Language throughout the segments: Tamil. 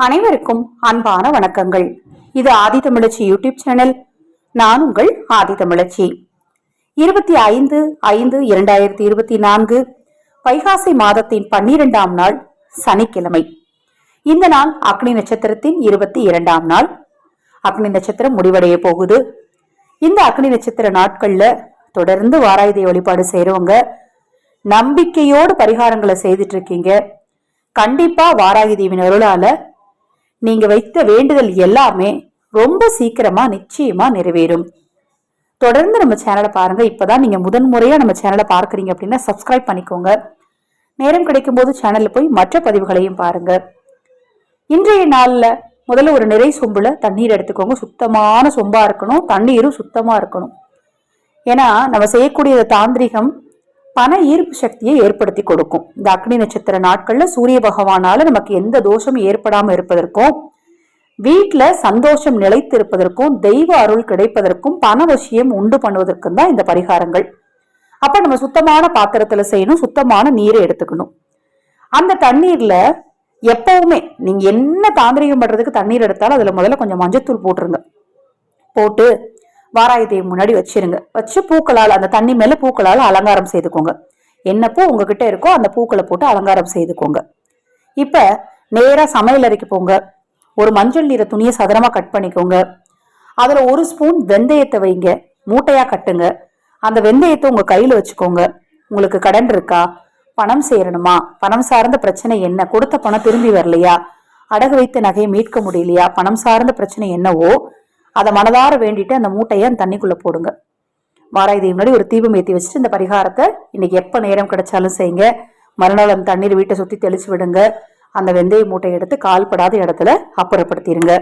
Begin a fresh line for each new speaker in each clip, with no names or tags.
அனைவருக்கும் அன்பான வணக்கங்கள். இது ஆதி தமிழச்சி யூடியூப் சேனல். நான் உங்கள் ஆதி தமிழச்சி. இருபத்தி ஐந்து ஐந்து இரண்டாயிரத்தி இருபத்தி நான்கு வைகாசி மாதத்தின் பன்னிரெண்டாம் நாள் சனிக்கிழமை. இந்த நாள் அக்னி நட்சத்திரத்தின் இருபத்தி இரண்டாம் நாள். அக்னி நட்சத்திரம் முடிவடைய போகுது. இந்த அக்னி நட்சத்திர நாட்கள்ல தொடர்ந்து வாராயுதை வழிபாடு செய்யறவங்க நம்பிக்கையோடு பரிகாரங்களை செய்துட்டு இருக்கீங்க. கண்டிப்பா வாராகி அருளால நீங்க வைத்த வேண்டுதல் எல்லாமே ரொம்ப சீக்கிரமா நிச்சயமா நிறைவேறும். தொடர்ந்து நம்ம சேனலை பாருங்க. இப்பதான் நீங்க முதன் முறையா நம்ம சேனலை பார்க்குறீங்க அப்படின்னா சப்ஸ்கிரைப் பண்ணிக்கோங்க. நேரம் கிடைக்கும் போது சேனல்ல போய் மற்ற பதிவுகளையும் பாருங்க. இன்றைய நாள்ல முதல்ல ஒரு நிறை சொம்புல தண்ணீர் எடுத்துக்கோங்க. சுத்தமான சொம்பா இருக்கணும். தண்ணீரும் சுத்தமா இருக்கணும். ஏன்னா நம்ம செய்யக்கூடிய தாந்திரிகம் பண ஈர்ப்பு சக்தியை ஏற்படுத்தி கொடுக்கும். இந்த அக்னி நட்சத்திர நாட்கள்ல சூரிய பகவானால நமக்கு எந்த தோஷமும் ஏற்படாம இருப்பதற்கும் வீட்டுல சந்தோஷம் நிலைத்து இருப்பதற்கும் தெய்வ அருள் கிடைப்பதற்கும் பணவசியம் உண்டு பண்ணுவதற்கும் தான் இந்த பரிகாரங்கள். அப்ப நம்ம சுத்தமான பாத்திரத்துல செய்யணும் சுத்தமான நீரை எடுத்துக்கணும். அந்த தண்ணீர்ல எப்பவுமே நீங்க என்ன தாந்திரிகம் பண்றதுக்கு தண்ணீர் எடுத்தாலும் அதுல முதல்ல கொஞ்சம் மஞ்சத்தூள் போட்டுருங்க. போட்டு வாராயி முன்னாடி வச்சிருங்க. வச்சு பூக்களால் அந்த தண்ணி மேல பூக்களால் அலங்காரம் செய்துக்கோங்க. என்ன பூ உங்ககிட்ட இருக்கோ அந்த பூக்களை போட்டு அலங்காரம் செய்துக்கோங்க. இப்ப நேரா சமையல் அறைக்கு போங்க. ஒரு மஞ்சள் நிற துணியை சதுரமா கட் பண்ணிக்கோங்க. அதுல ஒரு ஸ்பூன் வெந்தயத்தை வைங்க. மூட்டையா கட்டுங்க. அந்த வெந்தயத்தை உங்க கையில வச்சுக்கோங்க. உங்களுக்கு கடன் இருக்கா? பணம் சேரணுமா? பணம் சார்ந்த பிரச்சனை என்ன? கொடுத்த பணம் திரும்பி வரலையா? அடகு வைத்த நகையை மீட்க முடியலையா? பணம் சார்ந்த பிரச்சனை என்னவோ? அதை மனதார வேண்டிட்டு அந்த மூட்டையை அந்த தண்ணிக்குள்ளே போடுங்க. வாராய் முன்னாடி ஒரு தீபம் ஏற்றி வச்சுட்டு இந்த பரிகாரத்தை இன்னைக்கு எப்போ நேரம் கிடைச்சாலும் செய்யுங்க. மறுநாள் அந்த தண்ணீர் வீட்டை சுற்றி தெளிச்சு விடுங்க. அந்த வெந்தய மூட்டை எடுத்து கால்படாத இடத்துல அப்புறப்படுத்திடுங்க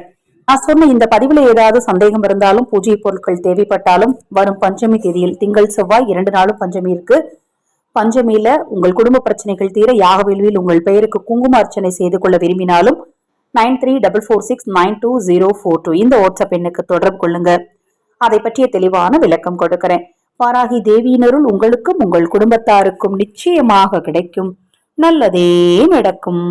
நான் சொன்ன இந்த பதிவில் ஏதாவது சந்தேகம் இருந்தாலும் பூஜை பொருட்கள் தேவைப்பட்டாலும் வரும் பஞ்சமி தேதியில் திங்கள் செவ்வாய் இரண்டு நாளும் பஞ்சமி இருக்கு. பஞ்சமியில உங்கள் குடும்ப பிரச்சனைகள் தீர யாகவேள்வியில் உங்கள் பெயருக்கு குங்கும அர்ச்சனை செய்து கொள்ள விரும்பினாலும் nine three double four six nine two zero four two. இந்த வாட்ஸ்அப் எண்ணுக்கு தொடர்பு கொள்ளுங்க. அதை பற்றிய தெளிவான விளக்கம் கொடுக்கிறேன். வாராகி தேவியினருள் உங்களுக்கும் உங்கள் குடும்பத்தாருக்கும் நிச்சயமாக கிடைக்கும். நல்லதே நடக்கும்.